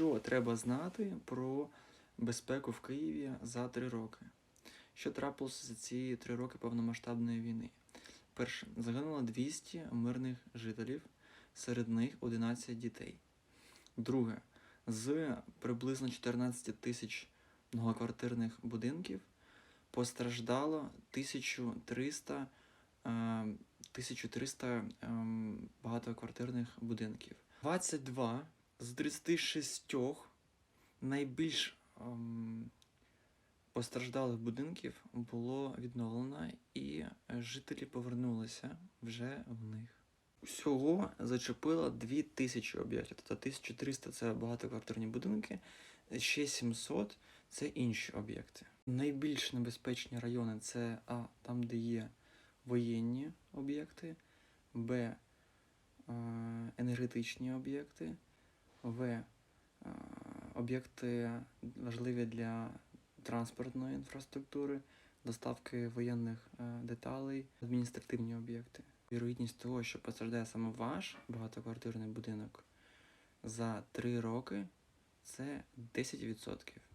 Що треба знати про безпеку в Києві за три роки? Що трапилося за ці три роки повномасштабної війни? Перше, загинуло 200 мирних жителів, серед них 11 дітей. Друге, з приблизно 14 тисяч многоквартирних будинків постраждало 1300, е, 1300 ем, багатоквартирних будинків. 22 з 36 найбільш ем, постраждалих будинків було відновлено, і жителі повернулися вже в них. Усього зачепило 2000 об'єктів, тобто 1300 це багатоквартирні будинки, ще 700 це інші об'єкти. Найбільш небезпечні райони це А, там, де є воєнні об'єкти, Б. е, Енергетичні об'єкти, В. е, Об'єкти важливі для транспортної інфраструктури, доставки воєнних е, деталей, адміністративні об'єкти. Вірогідність того, що постраждає саме ваш багатоквартирний будинок за 3 роки, це 10%.